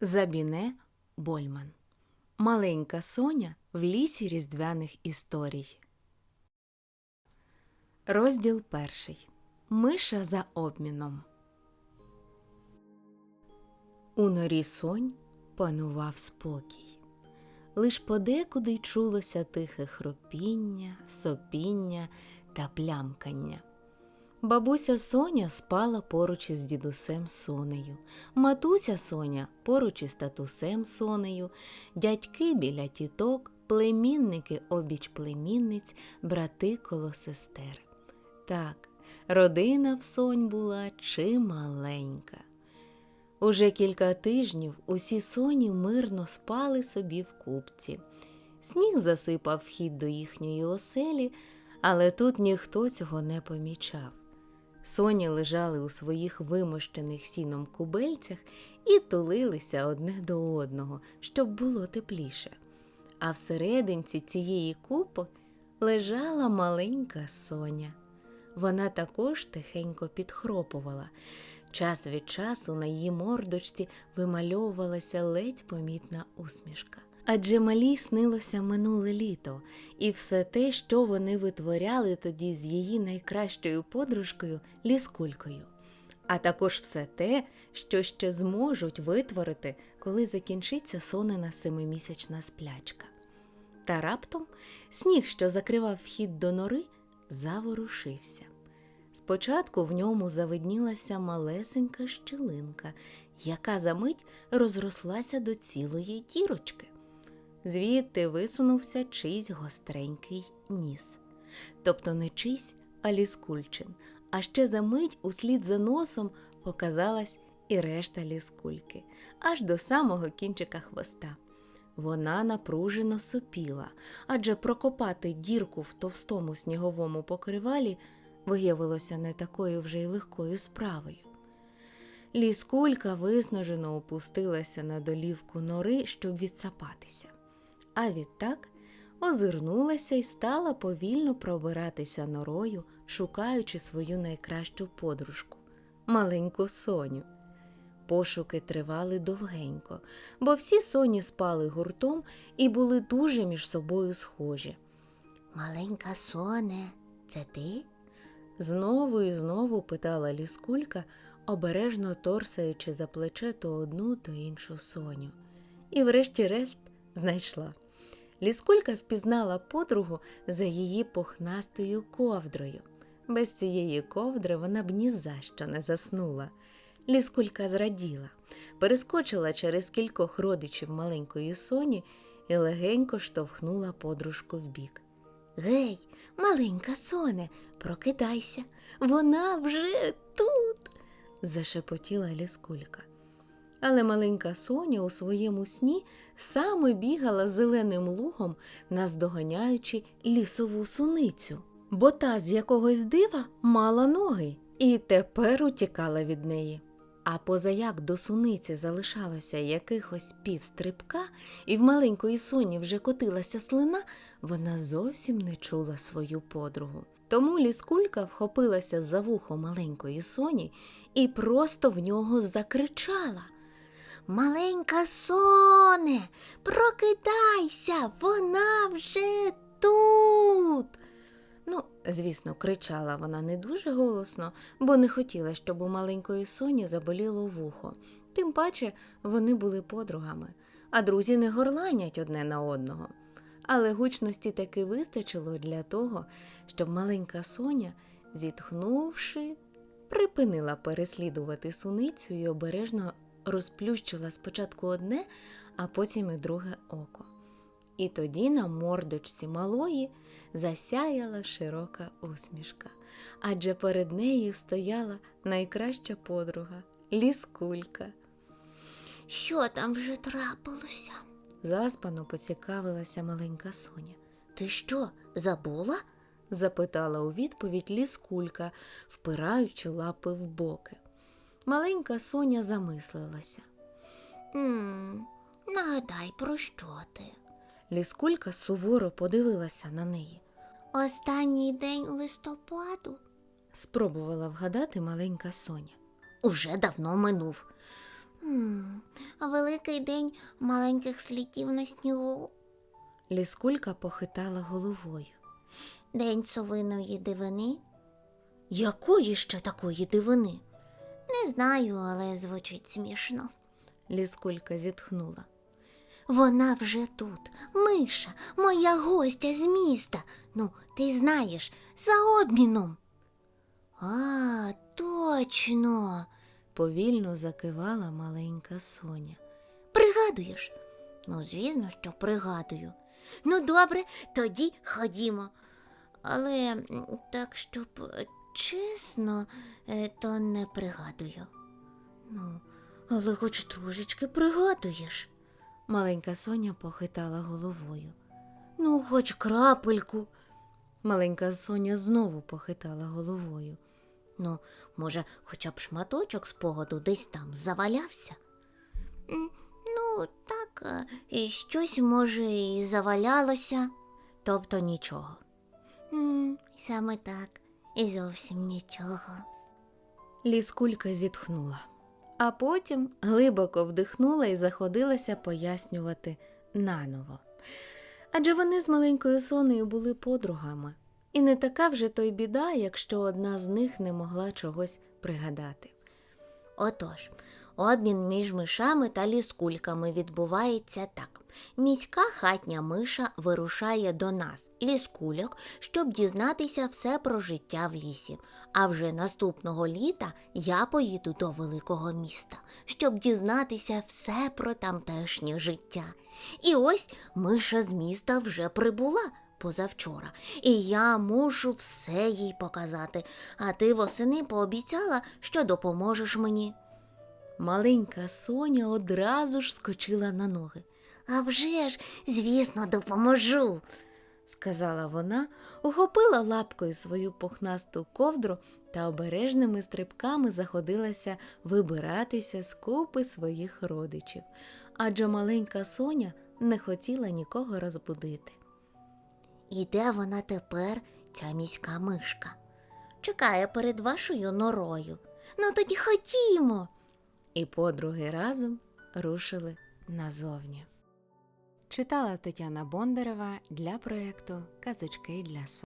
Забіне Больман. Маленька Соня в лісі різдвяних історій. Розділ перший. Миша за обміном. У норі сонь панував спокій. Лиш подекуди чулося тихе хропіння, сопіння та плямкання. Бабуся Соня спала поруч із дідусем Сонею, матуся Соня поруч із татусем Сонею, дядьки біля тіток, племінники обіч племінниць, брати коло сестер. Так, родина в Сонь була чималенька. Уже кілька тижнів усі соні мирно спали собі в купці. Сніг засипав вхід до їхньої оселі, але тут ніхто цього не помічав. Соні лежали у своїх вимощених сіном кубельцях і тулилися одне до одного, щоб було тепліше. А всерединці цієї купи лежала маленька Соня. Вона також тихенько підхропувала. Час від часу на її мордочці вимальовувалася ледь помітна усмішка. Адже малій снилося минуле літо, і все те, що вони витворяли тоді з її найкращою подружкою ліскулькою, а також все те, що ще зможуть витворити, коли закінчиться сонена семимісячна сплячка. Та раптом сніг, що закривав вхід до нори, заворушився. Спочатку в ньому завиднілася малесенька щілинка, яка за мить розрослася до цілої дірочки. Звідти висунувся чийсь гостренький ніс. Тобто не чийсь, а ліскульчин. А ще за мить услід за носом показалась і решта ліскульки, аж до самого кінчика хвоста. Вона напружено сопіла, адже прокопати дірку в товстому сніговому покривалі виявилося не такою вже й легкою справою. Ліскулька виснажено опустилася на долівку нори, щоб відсапатися, а відтак озирнулася і стала повільно пробиратися норою, шукаючи свою найкращу подружку маленьку соню. Пошуки тривали довгенько, бо всі соні спали гуртом і були дуже між собою схожі. Маленька соне, це ти? Знову і знову питала ліскулька, обережно торсаючи за плече то одну, то іншу соню. І врешті-решт знайшла. Ліскулька впізнала подругу за її пухнастою ковдрою. Без цієї ковдри вона б ні за що не заснула. Ліскулька зраділа, перескочила через кількох родичів маленької соні і легенько штовхнула подружку вбік. Гей, маленька соне, прокидайся, вона вже тут. зашепотіла ліскулька. Але маленька Соня у своєму сні саме бігала зеленим лугом, наздоганяючи лісову суницю, бо та з якогось дива мала ноги і тепер утікала від неї. А позаяк до суниці залишалося якихось півстрибка, і в маленької соні вже котилася слина, вона зовсім не чула свою подругу. Тому ліскулька вхопилася за вухо маленької соні і просто в нього закричала. Маленька соне, прокидайся, вона вже тут. Ну, звісно, кричала вона не дуже голосно, бо не хотіла, щоб у маленької соні заболіло вухо. Тим паче вони були подругами, а друзі не горланять одне на одного. Але гучності таки вистачило для того, щоб маленька соня, зітхнувши, припинила переслідувати суницю і обережно розплющила спочатку одне, а потім і друге око. І тоді на мордочці малої засяяла широка усмішка, адже перед нею стояла найкраща подруга ліскулька. Що там вже трапилося? Заспано поцікавилася маленька Соня. Ти що, забула? запитала у відповідь ліскулька, впираючи лапи в боки. Маленька Соня замислилася. м нагадай, про що ти? Ліскулька суворо подивилася на неї. Останній день листопаду Спробувала вгадати маленька Соня. уже давно минув. м великий день маленьких слідів на снігу. Ліскулька похитала головою. День совиної дивини. Якої ще такої дивини? Не знаю, але звучить смішно. Ліскулька зітхнула. Вона вже тут, Миша, моя гостя з міста. Ну, ти знаєш, за обміном. А, точно. Повільно закивала маленька Соня. Пригадуєш? Ну, звісно, що пригадую. Ну, добре, тоді ходімо. Але так, щоб чесно, е, то не пригадую. Ну, але хоч трошечки пригадуєш. Маленька Соня похитала головою. Ну, хоч крапельку. Маленька Соня знову похитала головою. Ну, може, хоча б шматочок спогаду десь там завалявся? Ну, так, е, і щось, може, і завалялося. Тобто нічого. Саме так, і зовсім нічого. Ліскулька зітхнула, а потім глибоко вдихнула і заходилася пояснювати наново. Адже вони з маленькою сонею були подругами, і не така вже то й біда, якщо одна з них не могла чогось пригадати. Отож, обмін між мишами та ліскульками відбувається так. Міська хатня миша вирушає до нас, ліскульок, щоб дізнатися все про життя в лісі. А вже наступного літа я поїду до великого міста, щоб дізнатися все про тамтешнє життя. І ось миша з міста вже прибула позавчора, і я мушу все їй показати. А ти восени пообіцяла, що допоможеш мені. Маленька Соня одразу ж скочила на ноги. А вже ж, звісно, допоможу. сказала вона, ухопила лапкою свою пухнасту ковдру та обережними стрибками заходилася вибиратися з купи своїх родичів, адже маленька Соня не хотіла нікого розбудити. І де вона тепер, ця міська мишка? Чекає перед вашою норою. Ну тоді ходімо. І подруги разом рушили назовні. Читала Тетяна Бондарева для проєкту Казочки для сон.